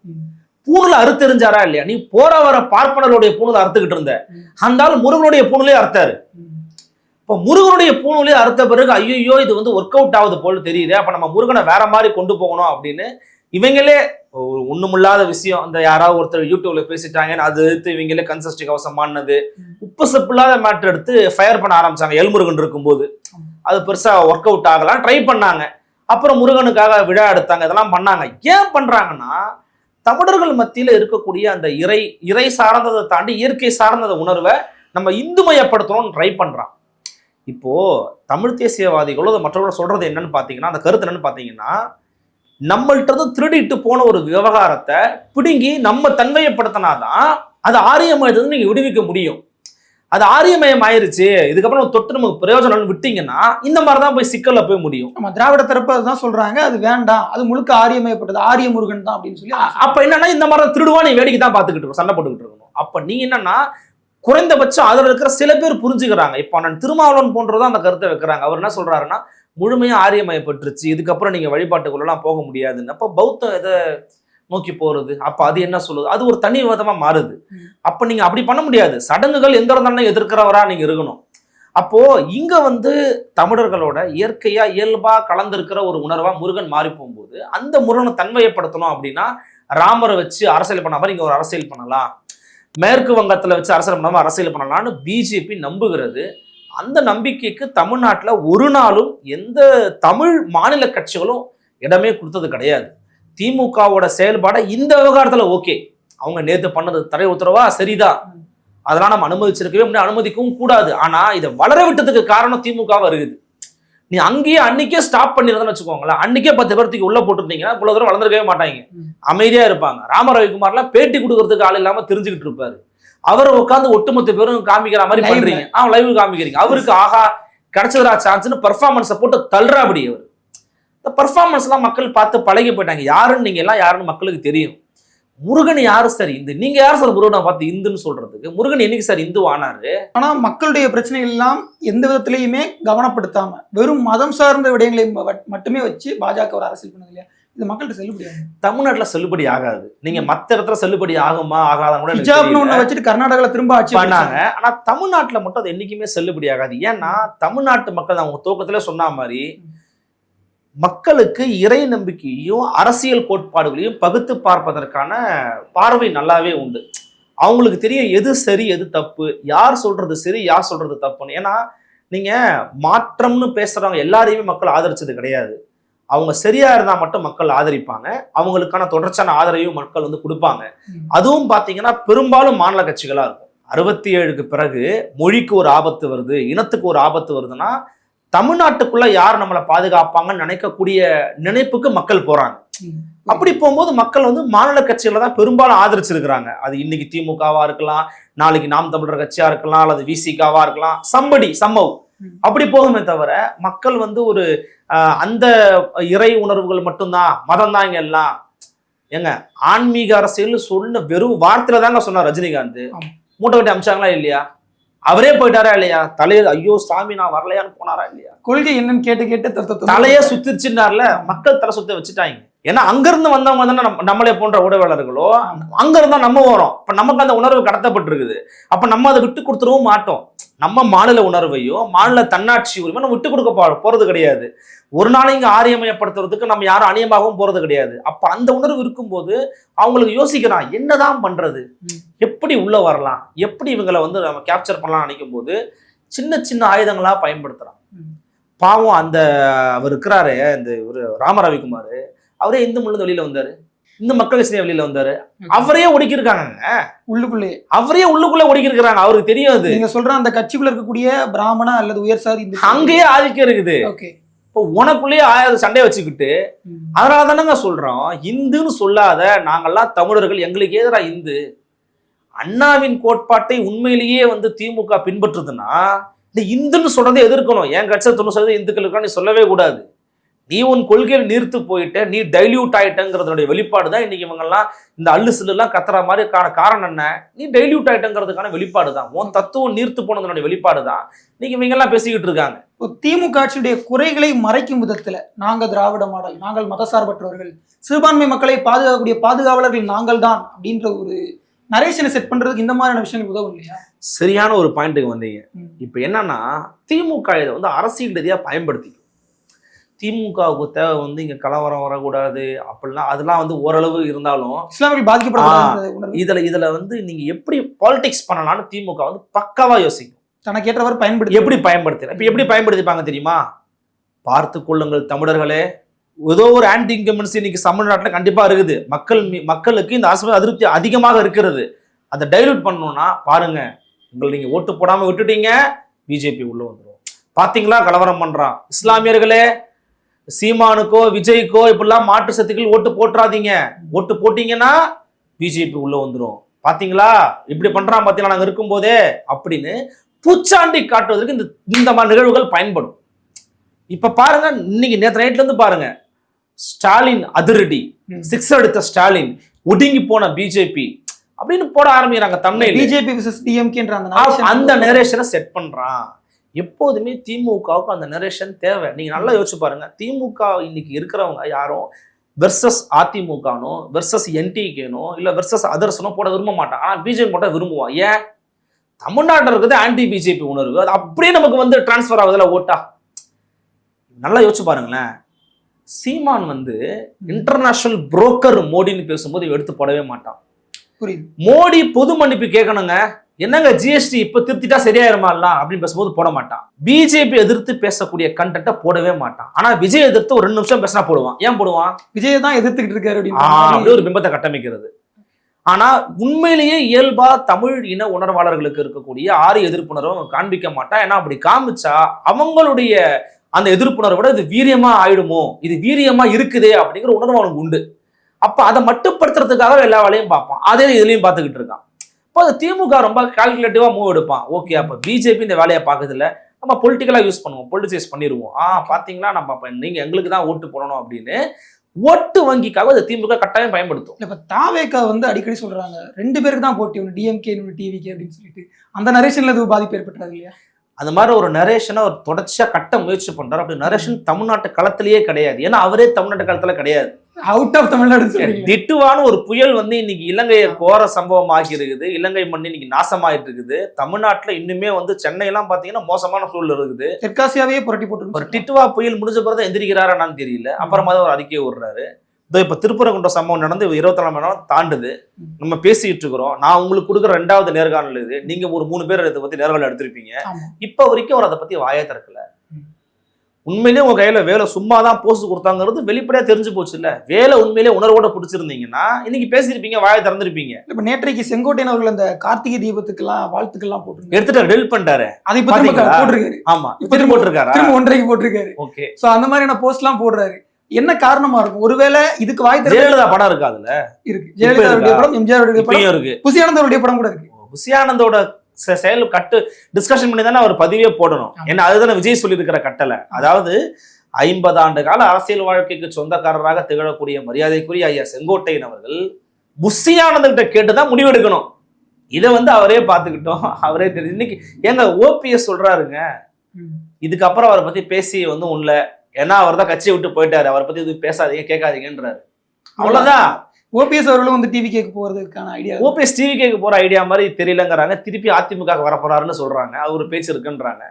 பூணுல அறுத்தெறிஞ்சாரா இல்லையா? நீ போற வர பார்ப்பனருடைய பூணுல அறுத்துக்கிட்டு இருந்த. அந்த ஆள் முருகனுடைய பூணுலயே அறுத்தாரு. இப்போ முருகனுடைய பூணுலயே அறுத்த பிறகு ஐயோ இது வந்து ஒர்க் அவுட் ஆகுது போல தெரியுது அப்ப நம்ம முருகனை வேற மாதிரி கொண்டு போகணும் அப்படின்னு இவங்களே ஒண்ணுமில்லாத விஷயம். அந்த யாராவது ஒருத்தர் யூடியூப்ல பேசிட்டாங்கன்னு அது எடுத்து இவங்களே கன்சஸ்டி கவசமானது உப்பு சப்பில்லாத மேட்டர் எடுத்து ஃபயர் பண்ண ஆரம்பிச்சாங்க. எல்முருகன் இருக்கும்போது. அது பெருசா ஒர்க் அவுட் ஆகலாம் ட்ரை பண்ணாங்க. அப்புறம் முருகனுக்காக விழா எடுத்தாங்க இதெல்லாம் பண்ணாங்க. ஏன் பண்றாங்கன்னா தமிழர்கள் மத்தியில் இருக்கக்கூடிய அந்த இறை இறை சார்ந்ததை தாண்டி இயற்கை சார்ந்த உணர்வை நம்ம இந்துமயப்படுத்தணும்னு ட்ரை பண்ணுறான் இப்போது தமிழ் தேசியவாதிகளோ அதை மற்றவர்கள் சொல்கிறது என்னன்னு பார்த்தீங்கன்னா அந்த கருத்து என்னன்னு பார்த்தீங்கன்னா நம்மள்கிட்ட திருடிட்டு போன ஒரு விவகாரத்தை பிடுங்கி நம்ம தன்மையப்படுத்தினாதான் அது ஆரியமயத்தை நீங்கள் விடுவிக்க முடியும். அது ஆரியமயம் ஆயிருச்சு இதுக்கப்புறம் தொட்டு நமக்கு பிரயோஜனம் விட்டீங்கன்னா இந்த மாதிரி தான் போய் சிக்கல்ல போய் முடியும். ஆமா திராவிட தரப்பு அதுதான் சொல்றாங்க. அது வேண்டாம். அது முழுக்க ஆரியமயப்பட்டது. ஆரிய முருகன் தான் அப்படின்னு சொல்லி அப்ப என்னன்னா இந்த மாதிரி தான் திருடுவா நீ வேடிக்கை தான் பார்த்துக்கிட்டு இருக்கணும் சண்டை போட்டுக்கிட்டு இருக்கணும். அப்ப நீங்க என்னன்னா குறைந்தபட்சம் அதுல இருக்கிற சில பேர் புரிஞ்சுக்கிறாங்க. இப்போ நான் திருமாவளவன் போன்றதான் அந்த கருத்தை வைக்கிறாங்க. அவர் என்ன சொல்றாருன்னா முழுமையா ஆரியமயப்பட்டுருச்சு. இதுக்கப்புறம் நீங்க வழிபாட்டுக்குள்ளலாம் போக முடியாதுன்னு. அப்போ பௌத்தம் எதை நோக்கி போறது. அப்ப அது என்ன சொல்லுது? அது ஒரு தனி விதமா மாறுது. அப்ப நீங்க அப்படி பண்ண முடியாது. சடங்குகள் எந்த தானே எதிர்க்கிறவரா நீங்க இருக்கணும். அப்போ இங்க வந்து தமிழர்களோட இயற்கையா இயல்பா கலந்திருக்கிற ஒரு உணர்வா முருகன் மாறி போகும்போது அந்த முருகனை தன்மையப்படுத்தணும் அப்படின்னா ராமரை வச்சு அரசியல் பண்ண மாதிரி இங்க ஒரு அரசியல் பண்ணலாம். மேற்கு வங்கத்துல வச்சு அரசியல் பண்ணாம அரசியல் பண்ணலாம்னு பிஜேபி நம்புகிறது. அந்த நம்பிக்கைக்கு தமிழ்நாட்டுல ஒரு நாளும் எந்த தமிழ் மாநில கட்சிகளும் இடமே கொடுத்தது கிடையாது. திமுகவோட செயல்பாடை இந்த விவகாரத்துல ஓகே. அவங்க நேத்து பண்ணது தடை உத்தரவா? சரிதான் அதெல்லாம் நம்ம அனுமதிச்சிருக்கவே முடியாது அனுமதிக்கவும் கூடாது. ஆனா இதை வளர விட்டதுக்கு காரணம் திமுகவா இருக்குது நீ அங்கேயே அன்னைக்கே ஸ்டாப் பண்ணிருந்தேன்னு வச்சுக்கோங்களேன். அன்னைக்கே பத்து பேர்த்துக்கு உள்ள போட்டுருந்தீங்கன்னா இவ்வளவு தூரம் வளர்ந்துருக்கவே மாட்டாங்க. ம். அமைதியா இருப்பாங்க. ராம ரவிக்குமார்லாம் பேட்டி கொடுக்கறதுக்கு ஆள் இல்லாம தெரிஞ்சுக்கிட்டு இருப்பாரு. அவர் உட்காந்து ஒட்டுமொத்த பேரும் காமிக்கிற மாதிரி. பண்றீங்க. ஆ லைவ் காமிக்கிறீங்க. அவருக்கு ஆஹா கிடைச்சதுரா சான்ஸ்னு பெர்ஃபார்மன்ஸை போட்டு தள்ளுறாபடி அவர். இந்த பெர்ஃபார்மன்ஸ்லாம் மக்கள் பார்த்து பழகி போயிட்டாங்க. யாருன்னு நீங்க எல்லாம் யாருன்னு மக்களுக்கு தெரியும். முருகன் யாரு சார் இந்து. நீங்க யார் சார் முருகனை பார்த்து இந்துன்னு சொல்றதுக்கு. முருகன் என்னைக்கு சார் இந்து ஆனாரு? ஆனா மக்களுடைய பிரச்சனைகள் எல்லாம் எந்த விதத்திலையுமே கவனப்படுத்தாம வெறும் மதம் சார்ந்த விடயங்களை மட்டுமே வச்சு பாஜக ஒரு அரசியல் பண்ணுது இல்லையா? இது மக்கள்கிட்ட செல்லுபடியாது தமிழ்நாட்டுல செல்லுபடி ஆகாது. நீங்க மத்த இடத்துல செல்லுபடி ஆகுமா ஆகாதான் கூட ஹிஜாப்னு வச்சுட்டு கர்நாடகால திரும்ப ஆட்சி பண்ணாங்க. ஆனா தமிழ்நாட்டுல மட்டும் அது என்னைக்குமே செல்லுபடி ஆகாது. ஏன்னா தமிழ்நாட்டு மக்கள் அவங்க துவக்கத்துல சொன்ன மாதிரி மக்களுக்கு இறை நம்பிக்கையையும் அரசியல் கோட்பாடுகளையும் பகுத்து பார்ப்பதற்கான பார்வை நல்லாவே உண்டு. அவங்களுக்கு தெரியும் எது சரி எது தப்பு யார் சொல்றது சரி யார் சொல்றது தப்புன்னு. ஏன்னா நீங்க மாற்றம்னு பேசுறவங்க எல்லாரையுமே மக்கள் ஆதரிச்சது கிடையாது. அவங்க சரியா இருந்தா மட்டும் மக்கள் ஆதரிப்பாங்க. அவங்களுக்கான தொடர்ச்சியான ஆதரவையும் மக்கள் வந்து கொடுப்பாங்க. அதுவும் பாத்தீங்கன்னா பெரும்பாலும் மாநில கட்சிகளா இருக்கும். அறுபத்தி ஏழுக்கு பிறகு மொழிக்கு ஒரு ஆபத்து வருது இனத்துக்கு ஒரு ஆபத்து வருதுன்னா தமிழ்நாட்டுக்குள்ள யார் நம்மளை பாதுகாப்பாங்கன்னு நினைக்கக்கூடிய நினைப்புக்கு மக்கள் போறாங்க. அப்படி போகும்போது மக்கள் வந்து மாநில கட்சிகளை தான் பெரும்பாலும் ஆதரிச்சிருக்கிறாங்க அது இன்னைக்கு திமுகவா இருக்கலாம் நாளைக்கு நாம் தமிழர் கட்சியா இருக்கலாம் அல்லது விசிகாவா இருக்கலாம் சம்படி சம்பவ் ம். அப்படி போகுமே தவிர மக்கள் வந்து ஒரு அந்த இறை உணர்வுகள் மட்டும்தான் மதம் தான் இங்க எல்லாம் ஏங்க ஆன்மீக அரசியல்னு சொன்ன வெறும் வார்த்தையில தாங்க சொன்னார் ரஜினிகாந்த். மூட்டை கட்டி அமிச்சாங்களா இல்லையா அவரே போயிட்டாரா இல்லையா? தலையில ஐயோ சாமி நான் வரலையான்னு போனாரா இல்லையா? கொள்கை என்னன்னு கேட்டு கேட்டு தலையே சுத்திருச்சுன்னார்ல மக்கள் தலை சுத்த வச்சுட்டாங்க. ஏன்னா அங்க இருந்து வந்தவங்க தானே நம்ம- நம்மளே போன்ற உடவாளர்களோ அங்க இருந்தா நம்ம வரோம். இப்ப நமக்கு அந்த உணர்வு கடத்தப்பட்டிருக்குது. அப்ப நம்ம அதை விட்டு கொடுத்துடவும் மாட்டோம். நம்ம மாநில உணர்வையும் மாநில தன்னாட்சி உரிமை நம்ம விட்டு கொடுக்க போ- போறது கிடையாது. ஒரு நாள் இங்க ஆரியமயப்படுத்துறதுக்கு நம்ம யாரும் அநியமாகவும் போறது கிடையாது. அப்ப அந்த உணர்வு இருக்கும்போது அவங்களுக்கு யோசிக்கிறான் என்னதான் பண்றது. எப்படி உள்ள வரலாம்? எப்படி இவங்களை வந்து நம்ம கேப்சர் பண்ணலாம் நினைக்கும் போது சின்ன சின்ன ஆயுதங்களா பயன்படுத்துறான். பாவம் அந்த அவர் இருக்கிறாரு இந்த ஒரு ராம ரவிக்குமார். அவரே இந்து முள்ளு வெளியில வந்தாரு. இந்த மக்கள் கட்சி வெளியில வந்தாரு. அவரே ஒடுக்கியிருக்காங்க உள்ளுக்குள்ளே. அவரே உள்ளுக்குள்ள ஒடுக்கியிருக்கிறாங்க. அவருக்கு தெரியும் அது. நீங்க சொல்ற அந்த கட்சிக்குள்ள இருக்கக்கூடிய பிராமண அல்லது உயர் இந்த அங்கேயே ஆதிக்கம் இருக்குது. ஓகே. இப்போ உனக்குள்ளேயே ஆயிரம் சண்டையை வச்சுக்கிட்டு அதனால தானங்க சொல்றோம். இந்துன்னு சொல்லாத நாங்கெல்லாம் தமிழர்கள் எங்களுக்கு எதிரா இந்து. அண்ணாவின் கோட்பாட்டை உண்மையிலேயே வந்து திமுக பின்பற்றுதுன்னா இந்த இந்துன்னு சொல்றதை எதிர்க்கணும். என் கட்சியில் தொண்ணூறு சதவீதம் இந்துக்களுக்கு நீ சொல்லவே கூடாது. நீ உன் கொள்கையில் நீர்த்து போயிட்ட நீ டைல்யூட் ஆயிட்டங்கிறதுடைய வெளிப்பாடு தான் இன்னைக்கு இவங்கெல்லாம் இந்த அல்லு சில்லுலாம் கத்துற மாதிரி காண காரணம் என்ன? நீ டைல்யூட் ஆயிட்டங்கிறதுக்கான வெளிப்பாடு தான். உன் தத்துவம் நீர்த்து போனதனுடைய வெளிப்பாடு தான். இன்னைக்கு இவங்கெல்லாம் பேசிக்கிட்டு இருக்காங்க. இப்போ திமுக ஆட்சியுடைய குறைகளை மறைக்கும் விதத்துல நாங்க திராவிட மாடல் நாங்கள் மதசார்பற்றவர்கள் சிறுபான்மை மக்களை பாதுகாக்கக்கூடிய பாதுகாவலர்கள் நாங்கள் தான் அப்படின்ற ஒரு நரேஷனை செட் பண்றதுக்கு இந்த மாதிரியான விஷயங்கள் உதவும் இல்லையா? சரியான ஒரு பாயிண்ட்டுக்கு வந்தீங்க. இப்போ என்னன்னா திமுக இதை வந்து அரசியல் ரீதியாக பயன்படுத்திக்கும். திமுகவுக்கு தேவை வந்து இங்க கலவரம் வரக்கூடாது அப்படிலாம் அதெல்லாம் வந்து ஓரளவு இருந்தாலும் இஸ்லாமியர்கள் பாதிக்கப்படக்கூடாது உணர்வு இதுல இதுல வந்து நீங்க எப்படி பாலிடிக்ஸ் பண்ணலாம்னு திமுக வந்து பக்காவா யோசிக்கும். தனக்கு ஏற்றவர் பயன்படுத்தி எப்படி பயன்படுத்தி இப்ப எப்படி பயன்படுத்திப்பாங்க தெரியுமா? பார்த்து கொள்ளுங்கள் தமிழர்களே. ஏதோ ஒரு ஆன்டி இன்கம்பன்சி இன்னைக்கு தமிழ்நாட்டில் கண்டிப்பா இருக்குது. மக்கள் மக்களுக்கு இந்த அரசு அதிருப்தி அதிகமாக இருக்கிறது. அதை டைலூட் பண்ணணும்னா பாருங்க உங்களை நீங்க ஓட்டு போடாம விட்டுட்டீங்க பிஜேபி உள்ள வந்துடும் பாத்தீங்களா? கலவரம் பண்றான். இஸ்லாமியர்களே சீமானுக்கோ விஜய்க்கோ இப்படிலாம் மாற்று சக்திகள் ஓட்டு போட்டுறாதீங்க. ஓட்டு போட்டீங்கன்னா பிஜேபி உள்ள வந்துடும் பாத்தீங்களா? இப்படி பண்றான் பாத்தீங்களா? நாங்க இருக்கும்போதே அப்படின்னு பூச்சாண்டி காட்டுவதற்கு இந்த இந்த மாதிரி நிகழ்வுகள் பயன்படும். இப்ப பாருங்க இன்னைக்கு நேற்று நைட்ல இருந்து பாருங்க. ஸ்டாலின் அதிரடி. சிக்ஸ் எடுத்த ஸ்டாலின் ஒடுங்கி போன பிஜேபி அப்படின்னு போட ஆரம்பிக்கிறாங்க தமிழில் பிஜேபி டிஎம்கேன்ற அந்த அந்த நரேஷனை செட் பண்றான். எப்போதுமே திமுகவுக்கு அந்த நரேஷன் தேவை. நீங்க நல்லா யோசிச்சு பாருங்க. திமுக இன்னைக்கு இருக்கிறவங்க யாரும் வெர்சஸ் அதிமுகனோ வெர்சஸ் என்டிகேனோ இல்ல வெர்சஸ் அதர்ஸனோ போட விரும்ப மாட்டான் ஆனா பிஜேபி போட விரும்புவான் ஏன்? தமிழ்நாட்டில் இருக்குது ஆன்டி பிஜேபி உணர்வு. அது அப்படியே நமக்கு வந்து டிரான்ஸ்ஃபர் ஆகுதுல ஓட்டா. நல்லா யோசிச்சு பாருங்களேன். சீமான் வந்து இன்டர்நேஷனல் புரோக்கர் மோடின்னு பேசும்போது எடுத்து போடவே மாட்டான். புரியுது. மோடி பொது மன்னிப்பு கேட்கணுங்க. என்னங்க ஜிஎஸ்டி இப்ப திருத்திட்டா சரியாயிருமாலாம் அப்படின்னு பேசும்போது போட மாட்டான். பிஜேபி எதிர்த்து பேசக்கூடிய கண்டென்ட்டை போடவே மாட்டான். ஆனா விஜய் எதிர்த்து ஒரு ரெண்டு நிமிஷம் பேசினா போடுவான். ஏன் போடுவான்? விஜய் தான் எதிர்த்துக்கிட்டு இருக்காரு அப்படின்னு அப்படி ஒரு பிம்பத்தை கட்டமைக்கிறது. ஆனா உண்மையிலேயே இயல்பா தமிழ் இன உணர்வாளர்களுக்கு இருக்கக்கூடிய ஆறு எதிர்ப்புணர்வும் காண்பிக்க மாட்டான். ஏன்னா அப்படி காமிச்சா அவங்களுடைய அந்த எதிர்ப்புணர்வை விட இது வீரியமா ஆயிடுமோ? இது வீரியமா இருக்குதே அப்படிங்கிற உணர்வு அவனுக்கு உண்டு. அப்ப அதை மட்டுப்படுத்துறதுக்காக எல்லா வேலையும் பார்ப்பான். அதே இதுலயும் பார்த்துக்கிட்டு இருக்கான். இப்போ அது திமுக ரொம்ப கால்குலேட்டிவாக மூவ் எடுப்பான். ஓகே அப்போ பிஜேபி இந்த வேலையை பார்க்கறது நம்ம பொலிட்டிக்கலாக யூஸ் பண்ணுவோம் பொலிட்டிசைஸ் பண்ணிடுவோம் ஆ பாத்தீங்களா? நம்ம இப்போ நீங்கள் எங்களுக்கு தான் ஓட்டு போடணும் அப்படின்னு ஓட்டு வங்கிக்காக அதை திமுக கட்டாயம் பயன்படுத்தும். இப்போ தாவேக்கா வந்து அடிக்கடி சொல்கிறாங்க ரெண்டு பேருக்கு தான் போட்டி ஒன்று டிஎம்கே ஒன்று டிவிகே அப்படின்னு சொல்லிட்டு. அந்த நரேஷனில் எதுவும் பாதிப்பு ஏற்பட்டுறாது இல்லையா? அந்த மாதிரி ஒரு நரேஷனை ஒரு தொடர்ச்சியா கட்ட முயற்சி பண்றாரு. அப்படி நரேஷன் தமிழ்நாட்டு களத்திலேயே கிடையாது. ஏன்னா அவரே தமிழ்நாட்டு களத்துல கிடையாது. அவுட் ஆஃப் தமிழ்நாடு திட்டுவான ஒரு புயல் வந்து இன்னைக்கு இலங்கையை கோர சம்பவம் ஆகி இருக்குது இலங்கை மண் இன்னைக்கு நாசமாயிட்டு இருக்குது தமிழ்நாட்டுல இன்னுமே வந்து சென்னை எல்லாம் பாத்தீங்கன்னா மோசமான சூழல் இருக்குது. தெற்காசியாவே புரட்டி ஒரு போட்டு டிட்டுவா புயல் முடிஞ்ச பிறகு எந்திரிக்கிறாரா என்னன்னு தெரியல. அப்புறமா தான் ஒரு அறிக்கையை விடுறாரு இதோ இப்ப திருப்பரங்குன்ற சம்பவம் நடந்து இருபத்தி நாலு மணி நேரம் தாண்டுது. நம்ம பேசிட்டு இருக்கிறோம் நான் உங்களுக்கு கொடுக்குற ரெண்டாவது நேர்காணல் இது. நீங்க ஒரு மூணு பேர் இதை பத்தி நேர்காணல் எடுத்திருப்பீங்க. இப்ப வரைக்கும் அவர் அதை பத்தி வாயே திறக்கல. உண்மையிலேயே உங்க கையில வேலை சும்மா தான் போஸ்ட் கொடுத்தாங்கிறது வெளிப்படையா தெரிஞ்சு போச்சு இல்ல வேலை உண்மையிலேயே உணர்வோட பிடிச்சிருந்தீங்கன்னா இன்னைக்கு பேசியிருப்பீங்க வாயை திறந்திருப்பீங்க. இப்ப நேற்றைக்கு செங்கோட்டையன் அவர்கள் அந்த கார்த்திகை தீபத்துக்கெல்லாம் வாழ்த்துக்கெல்லாம் போட்டிருக்காரு எடுத்துட்டு டெலிட் பண்ணிட்டாரு. அதை இப்ப பாத்தீங்களா? போட்டிருக்காரு. ஆமா. இப்ப போட்டிருக்காரா? திரும்ப ஒன்றைக்கு போட்டிருக்காரு. ஓகே. சோ அந்த மாதிரியான போஸ்ட் எல்லாம் போடுறாரு. என்ன காரணமா இருக்கும்? ஒருவேளை இதுக்கு வாய் திறக்க ஜெயலலிதா படம் இருக்கு அதுல. இருக்கு. ஜெயலலிதாவுடைய? படம் எம்ஜிஆருடைய படம் இருக்கு. புசியானந்தருடைய படம் கூட இருக்கு. புசியானந்தோட செயல் கட்டு டிஸ்கஷன் பண்ணி தானே அவர் பதிவே போடணும். ஏன்னா அதுதானே விஜய் சொல்லியிருக்கிற கட்டளை. அதாவது ஐம்பது ஆண்டு கால அரசியல் வாழ்க்கைக்கு சொந்தக்காரராக திகழக்கூடிய மரியாதைக்குரிய ஐயா செங்கோட்டையன் அவர்கள் புஷியானந்தகிட்ட கேட்டுதான் முடிவெடுக்கணும். இதை வந்து அவரே பார்த்துக்கிட்டோம். அவரே தெரிஞ்சு இன்னைக்கு ஏங்க ஓபிஎஸ் சொல்றாருங்க. இதுக்கப்புறம் அவரை பத்தி பேசி வந்து உள்ள ஏன்னா அவர் தான் கட்சியை விட்டு போயிட்டாரு. அவரை பத்தி இது பேசாதீங்க கேட்காதீங்கன்றாரு. அவ்வளவுதான். ஓபிஎஸ் அவர்களும் வந்து டிவி கேக்கு போறதுக்கான ஐடியா ஓபிஎஸ் டிவி கேட்க போற ஐடியா மாதிரி தெரியலங்கிறாங்க. திருப்பி அதிமுக வர போறாருன்னு சொல்றாங்க. அவர் பேச்சு இருக்குன்றாங்க.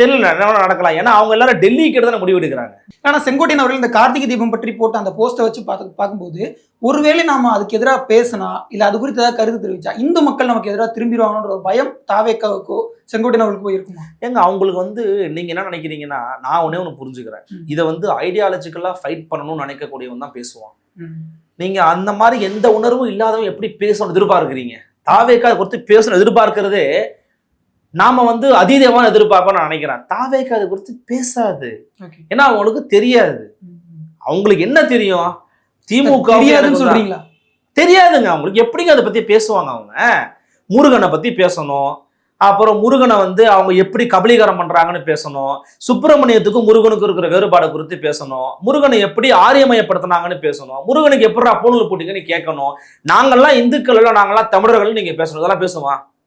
தெரியல நடக்கலாம். ஏன்னா அவங்க எல்லாரும் டெல்லிக்கு தானே முடிவு எடுக்கிறாங்க. ஆனா செங்கோட்டையன் அவர்கள் இந்த கார்த்திகை தீபம் பற்றி போட்டு அந்த போஸ்டை வச்சு பார்த்து பார்க்கும்போது ஒருவேளை நாம அதுக்கு எதிராக பேசினா இல்ல அது குறித்து ஏதாவது கருத்து தெரிவிச்சா இந்து மக்கள் நமக்கு எதிராக திரும்பிடுவாங்கன்ற ஒரு பயம் தாவேக்காவுக்கோ செங்கோட்டையன் அவர்களுக்கோ இருக்குமா? ஏங்க அவங்களுக்கு வந்து நீங்க என்ன நினைக்கிறீங்கன்னா நான் ஒன்னே ஒன்று புரிஞ்சுக்கிறேன். இதை வந்து ஐடியாலஜிக்கலா ஃபைட் பண்ணணும்னு நினைக்கக்கூடியவன் தான் பேசுவான். நீங்க அந்த மாதிரி எந்த உணர்வும் இல்லாதவன் எப்படி பேசணும்னு எதிர்பார்க்குறீங்க? தாவேக்கா குறித்து பேசணும் எதிர்பார்க்கிறதே நாம வந்து அதீதமான எதிர்பார்ப்போம் நான் நினைக்கிறேன். தாவேக்கா அதை குறித்து பேசாது. ஏன்னா அவங்களுக்கு தெரியாது. அவங்களுக்கு என்ன தெரியும்? திமுக சொல்றீங்களா? தெரியாதுங்க. அவங்களுக்கு எப்படிங்க அதை பத்தி பேசுவாங்க அவங்க? முருகனை பத்தி பேசணும். அப்புறம் முருகனை வந்து அவங்க எப்படி கபலீகரம் பண்றாங்கன்னு பேசணும். சுப்பிரமணியத்துக்கும் முருகனுக்கும் இருக்கிற வேறுபாடை குறித்து பேசணும். முருகனை எப்படி ஆரியமயப்படுத்தினாங்கன்னு பேசணும். முருகனுக்கு எப்படி பூணூல் போட்டீங்கன்னு கேட்கணும். நாங்கெல்லாம் இந்துக்கள் எல்லாம் நாங்கெல்லாம் தமிழர்கள் நீங்க பேசணும். இதெல்லாம் பேசுமா?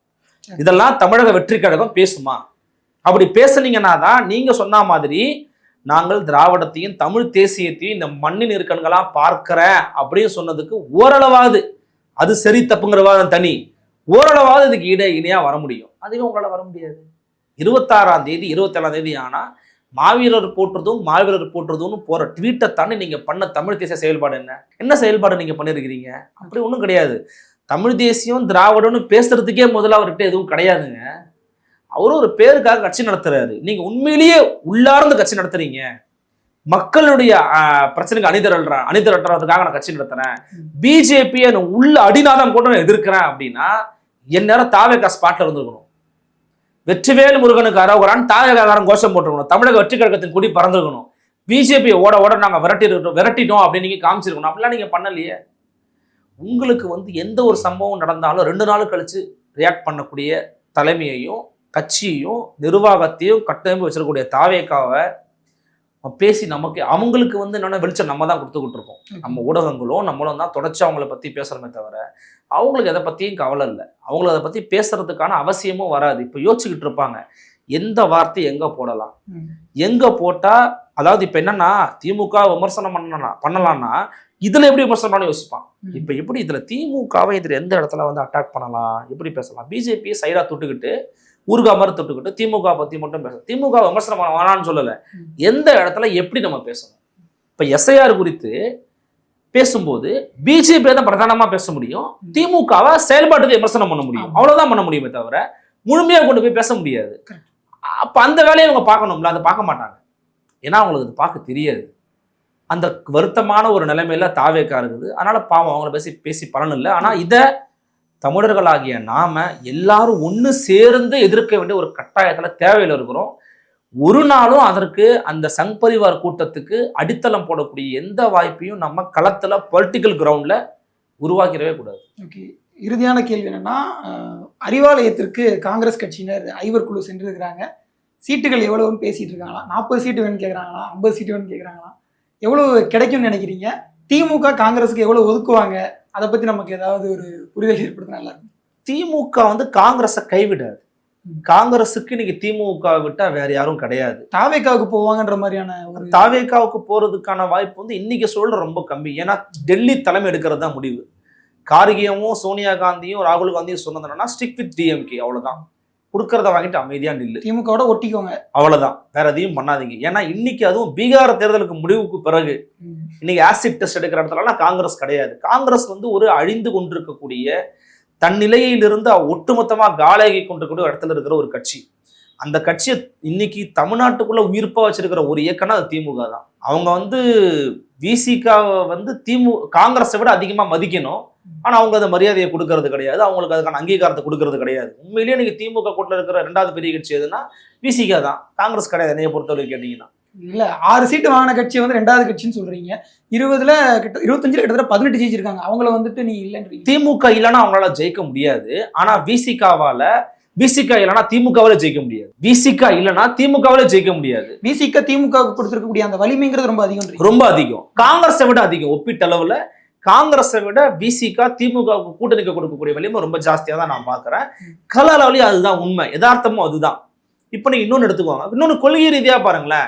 இதெல்லாம் தமிழக வெற்றி கழகம் பேசுமா? அப்படி பேசுனீங்கன்னா தான் நீங்க சொன்ன மாதிரி நாங்கள் திராவிடத்தையும் தமிழ் தேசியத்தையும் இந்த மண்ணின் இருக்கண்களா பார்க்கிறேன் அப்படின்னு சொன்னதுக்கு ஓரளவாவது அது சரி தப்புங்கிற வாதம் தனி. ஓரளவாவது இதுக்கு இட இணையா வர முடியும். அதுவே உங்களால வர முடியாது. இருபத்தாறாம் தேதி இருபத்தேழாம் தேதி ஆனா மாவீரர் போற்றுறதும் மாவீரர் போற்றுறதும்னு போற ட்வீட்டை தாண்டி நீங்க பண்ண தமிழ் தேசிய செயல்பாடு என்ன? என்ன செயல்பாடு நீங்க பண்ணிருக்கிறீங்க? அப்படி ஒன்றும் கிடையாது. தமிழ் தேசியம் திராவிடம்னு பேசுறதுக்கே முதல்ல அவர்கிட்ட எதுவும் கிடையாதுங்க. அவரும் ஒரு பேருக்காக கட்சி நடத்துறாரு. நீங்க உண்மையிலேயே உள்ளார்ந்து கட்சி நடத்துறீங்க. மக்களுடைய பிரச்சனைக்கு அணிதிரள்ற அணிதிரட்டுறதுக்காக நான் கட்சி நடத்துறேன். ம். பிஜேபியை உள்ள அடிநாதம் கூட நான் எதிர்க்கிறேன் அப்படின்னா என் நேரம் தாவேக்கா ஸ்பாட்ல இருந்துருக்கணும். வெற்றிவேல் முருகனுக்கு அரோகரான் தாவேகாரன் கோஷம் போட்டிருக்கணும். தமிழக வெற்றி கழகத்தின் கொடி பறந்துருக்கணும். பிஜேபி ஓட ஓட நாங்கள் விரட்டி விரட்டிட்டோம் அப்படின்னு நீங்க காமிச்சிருக்கணும். அப்படிலாம் நீங்க பண்ணலையே. உங்களுக்கு வந்து எந்த ஒரு சம்பவம் நடந்தாலும் ரெண்டு நாள் கழிச்சு ரியாக்ட் பண்ணக்கூடிய தலைமையையும் கட்சியையும் நிர்வாகத்தையும் கட்டமைப்பு வச்சிருக்கக்கூடிய தாவேக்காவை பேசி நமக்கு அவங்களுக்கு வந்து என்னென்ன வெளிச்சம் நம்ம தான் கொடுத்துக்கிட்டு இருக்கோம். நம்ம ஊடகங்களும் நம்மளும் தான் தொடர்ச்சி அவங்கள பற்றி பேசுகிறோமே தவிர அவங்களுக்கு எதை பற்றியும் கவலை இல்லை. அவங்களுக்கு அதை பற்றி பேசுறதுக்கான அவசியமும் வராது. இப்போ யோசிச்சுக்கிட்டு இருப்பாங்க எந்த வார்த்தை எங்கே போடலாம். எங்கே போட்டால் அதாவது இப்போ என்னன்னா திமுக விமர்சனம் பண்ணலாம் பண்ணலாம்னா இதில் எப்படி விமர்சனம் பண்ணலாம் யோசிப்பான். இப்போ எப்படி இதில் திமுகவை இதில் எந்த இடத்துல வந்து அட்டாக் பண்ணலாம்? எப்படி பேசலாம்? பிஜேபியை சைடாக தொட்டுக்கிட்டு ஊர்கா மாதிரி தொட்டுக்கிட்டு திமுக பற்றி மட்டும் பேசலாம் திமுக விமர்சனம் பண்ண வேணாம்னு சொல்லலை. எந்த இடத்துல எப்படி நம்ம பேசணும்? இப்போ எஸ்ஐஆர் குறித்து பேசும்போது பிஜேபி தான் பிரதானமாக பேச முடியும். திமுகவை செயல்பாட்டுக்கு விமர்சனம் பண்ண முடியும். ஆமா. அவ்வளவுதான் பண்ண முடியுமே தவிர முழுமையாக கொண்டு போய் பேச முடியாது. அப்போ அந்த வேலையை அவங்க பார்க்கணும்ல அதை பார்க்க மாட்டாங்க. ஏன்னா அவங்களுக்கு அது பார்க்க தெரியாது. அந்த வருத்தமான ஒரு நிலைமையில தாவேக்கா இருக்குது. அதனால பாவம் அவங்கள பேசி பேசி பலன் இல்லை. ஆனா இதை தமிழர்களாகிய நாம எல்லாரும் ஒன்று சேர்ந்து எதிர்க்க வேண்டிய ஒரு கட்டாயத்துல தேவையில் இருக்கிறோம். ஒரு நாளும் அதற்கு அந்த சங் பரிவார் கூட்டத்துக்கு அடித்தளம் போடக்கூடிய எந்த வாய்ப்பையும் நம்ம களத்துல பொலிட்டிக்கல் கிரவுண்ட்ல உருவாக்கிடவே கூடாது. ஓகே. இறுதியான கேள்வி என்னன்னா அறிவாலயத்திற்கு காங்கிரஸ் கட்சியினர் ஐவர் குழு சென்றிருக்கிறாங்க. சீட்டுகள் எவ்வளவுன்னு பேசிட்டு இருக்காங்களா? நாற்பது சீட்டு வேணும்னு கேட்குறாங்களா ஐம்பது சீட்டு வேணும்னு கேட்குறாங்களா எவ்வளவு கிடைக்கும்னு நினைக்கிறீங்க? திமுக காங்கிரஸுக்கு எவ்வளவு ஒதுக்குவாங்க? அதை பத்தி நமக்கு ஏதாவது ஒரு புரிதல் ஏற்படுத்த நல்லா இருக்கும். திமுக வந்து காங்கிரஸை கைவிடாது. காங்கிரஸுக்கு இன்னைக்கு திமுக விட்டா வேற யாரும் கிடையாது. தாவேக்காவுக்கு போவாங்கன்ற மாதிரியான ஒரு தாவேக்காவுக்கு போறதுக்கான வாய்ப்பு வந்து இன்னைக்கு சூழல் ரொம்ப கம்மி. ஏன்னா டெல்லி தலைமை எடுக்கிறது தான் முடிவு. கார்கேயமும் சோனியா காந்தியும் ராகுல் காந்தியும் சொன்னது என்னன்னா ஸ்டிக் வித் டிஎம்கே அவ்வளவுதான். கொடுக்கறத வாங்கிட்டு அமைதியா நில்லு. திமுகவோட ஒட்டிக்கோங்க. அவ்வளவுதான். வேற எதையும் பண்ணாதீங்க. ஏன்னா இன்னைக்கு அதுவும் பீகார் தேர்தலுக்கு முடிவுக்கு பிறகு. இன்னைக்கு ஆசிட் டெஸ்ட் எடுக்கிற இடத்துலலாம் காங்கிரஸ் கிடையாது. காங்கிரஸ் வந்து ஒரு அழிந்து கொண்டிருக்கக்கூடிய தன் நிலையிலிருந்து ஒட்டுமொத்தமா காலேகி கொண்டிருக்கக்கூடிய இடத்துல இருக்கிற ஒரு கட்சி. அந்த கட்சியை இன்னைக்கு தமிழ்நாட்டுக்குள்ள உயிர்ப்பா வச்சிருக்கிற ஒரு இயக்கம்னா அது திமுக தான். அவங்க வந்து விசிகாவை வந்து திமு காங்கிரஸை விட அதிகமா மதிக்கணும். ஆனா அவங்க அந்த மரியாதையை கொடுக்கறது கிடையாது. அவங்களுக்கு அதுக்கான அங்கீகாரத்தை கொடுக்கறது கிடையாது. உண்மையிலேயே நீங்க திமுக கூட்டில் இருக்கிற ரெண்டாவது பெரிய கட்சி எதுனா விசிகா தான். காங்கிரஸ் கிடையாது. என்னைய பொறுத்தவரை கேட்டீங்கன்னா. இல்ல ஆறு சீட்டு வாங்கின கட்சி வந்து ரெண்டாவது கட்சின்னு சொல்றீங்க. இருபதுல கிட்ட இருபத்தஞ்சுல கிட்டத்தட்ட பதினெட்டு ஜெயிச்சிருக்காங்க. அவங்கள வந்துட்டு நீ இல்லைன்றீங்க. திமுக இல்லைன்னா அவங்களால ஜெயிக்க முடியாது. ஆனா விசிகாவால விசிகா இல்லைன்னா திமுகவால ஜெயிக்க முடியாது. விசிகா இல்லைன்னா திமுகவால ஜெயிக்க முடியாது. விசிக திமுக கொடுத்திருக்கக்கூடிய அந்த வலிமைங்கிறது ரொம்ப அதிகம் ரொம்ப அதிகம். காங்கிரஸை விட அதிகம் ஒப்பீட்டளவுல. காங்கிரஸை விட விசிகா திமுகவுக்கு கூட்டணிக்கு கொடுக்கக்கூடிய வலிமை ரொம்ப ஜாஸ்தியா தான் நான் பாக்குறேன் கள அளவுலயும் அதுதான் உண்மை. யதார்த்தமும் அதுதான். இப்போ நீங்க இன்னொன்னு எடுத்துக்கோங்க. இன்னொன்னு கொள்கை ரீதியா பாருங்களேன்.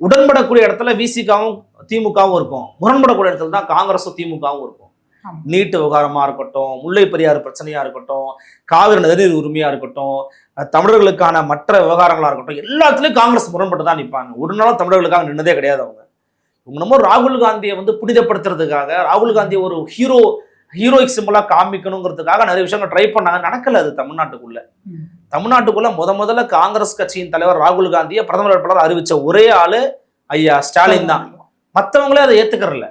உடன்படக்கூடிய இடத்துல விசிகாவும் திமுகவும் இருக்கும். முரண்படக்கூடிய இடத்துல தான் காங்கிரஸும் திமுகவும் இருக்கும். நீட்டு விவகாரமா இருக்கட்டும் முல்லை பெரியார் பிரச்சனையா இருக்கட்டும் காவிரி நதிநீர் உரிமையா இருக்கட்டும் தமிழர்களுக்கான மற்ற விவகாரங்களா இருக்கட்டும் எல்லாத்துலயும் காங்கிரஸ் முரண்பட்டு தான் நிற்பாங்க ஒரு நாளும் தமிழர்களுக்காக நின்னதே கிடையாது அவங்க. இவங்க நம்ம ராகுல் காந்தியை வந்து புனிதப்படுத்துறதுக்காக ராகுல் காந்தியை ஒரு ஹீரோ ஹீரோயிக் சிம்பிளா காமிக்கணுங்கிறதுக்காக நிறைய விஷயங்கள் ட்ரை பண்ணாங்க. நடக்கல அது தமிழ்நாட்டுக்குள்ள. தமிழ்நாட்டுக்குள்ள முத முதல்ல காங்கிரஸ் கட்சியின் தலைவர் ராகுல் காந்தியை பிரதமர் வேட்பாளர் அறிவிச்ச ஒரே ஆளு ஐயா ஸ்டாலின் தான். மற்றவங்களே அதை ஏத்துக்கறல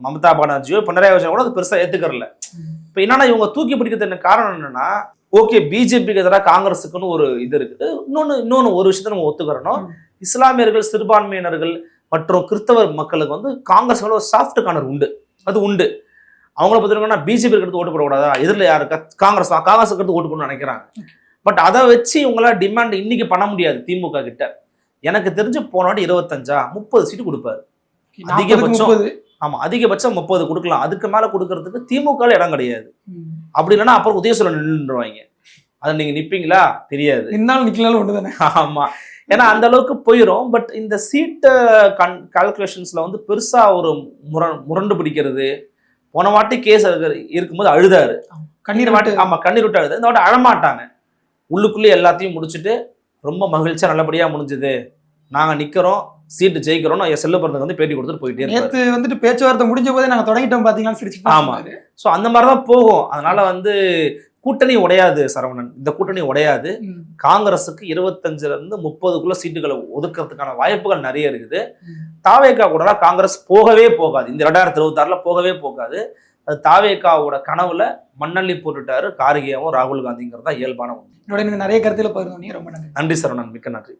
மமதா பானர்ஜியோ பினராயி விஜயன் கூட அதை பெருசா ஏத்துக்கறல இப்போ என்னன்னா இவங்க தூக்கி பிடிக்கிறதுக்கு காரணம் என்னன்னா ஓகே பிஜேபிக்கு எதிராக காங்கிரஸுக்குன்னு ஒரு இது இருக்குது. இன்னொன்னு இன்னொன்னு ஒரு விஷயத்த நம்ம ஒத்துக்கிறணும். ம். இஸ்லாமியர்கள் சிறுபான்மையினர்கள் மற்றும் கிறிஸ்தவர் மக்களுக்கு வந்து காங்கிரஸ் மேல ஒரு சாஃப்ட் கார்னர் உண்டு. அது உண்டு. அவங்கள பத்தினா பிஜேபி எடுத்து ஓட்டு போடக்கூடாதா? எதிரில் யாருக்கு? காங்கிரஸ் தான். காங்கிரஸ் எடுத்து ஓட்டு போடணும்னு நினைக்கிறாங்க. பட் அதை வச்சு இவங்களால டிமாண்ட் இன்னைக்கு பண்ண முடியாது திமுக கிட்ட. எனக்கு தெரிஞ்சு போன வாட்டி இருபத்தஞ்சா முப்பது சீட்டு கொடுப்பாரு. அதிகபட்சம். முப்பது ஆமா அதிகபட்சம் முப்பது கொடுக்கலாம். அதுக்கு மேல கொடுக்கறதுக்கு திமுக இடம் கிடையாது. அப்படி இல்லைன்னா அப்புறம் உதயசூரன் நின்றுவாங்க அதை நீங்க நிப்பீங்களா? தெரியாது. நின்னாலும் நிக்கலாலும் ஒன்று தானே ஆமா. ஏன்னா அந்த அளவுக்கு போயிடும் பட் இந்த சீட்டு கன் கால்குலேஷன்ஸ்ல வந்து பெருசா ஒரு முரண் முரண்டு பிடிக்கிறது. போன வாட்டி கேஸ் இருக்கும்போது அழுதாரு. கண்ணீர் வாட்டு வாட்டி. ஆமா கண்ணீர் விட்டு அழுது. இந்த வாட்டி அழமாட்டாங்க. உள்ளுக்குள்ளேயே எல்லாத்தையும் முடிச்சுட்டு ரொம்ப மகிழ்ச்சியா நல்லபடியா முடிஞ்சது. நாங்க நிக்கிறோம் சீட்டு ஜெயிக்கிறோம்னு ஐயா செல்லுபுரத்துக்கு வந்து பேட்டி கொடுத்துட்டு போயிட்டே நேத்து வந்துட்டு பேச்சுவார்த்தை முடிஞ்ச போதே நாங்க தொடங்கிட்டோம் பாத்தீங்களான்னு சிரிச்சுட்டு ஆமா. ஸோ அந்த மாதிரி தான் போகும். அதனால வந்து கூட்டணி உடையாது சரவணன். இந்த கூட்டணி உடையாது. காங்கிரஸுக்கு இருபத்தஞ்சுல இருந்து முப்பதுக்குள்ள சீட்டுகளை ஒதுக்குறதுக்கான வாய்ப்புகள் நிறைய இருக்குது. தாவேக்கா கூட காங்கிரஸ் போகவே போகாது. இந்த ரெண்டாயிரத்தி இருபத்தாறுல போகவே போகாது. அது தாவேக்காவோட கனவுல மண்ணள்ளி போட்டுட்டாரு கார்கேவும் ராகுல் காந்திங்கிறது தான் இயல்பான ஒன்று. நிறைய கருத்துல பகிர்ந்தோன்னே ரொம்ப நன்றி. நன்றி சரவணன். மிக்க நன்றி.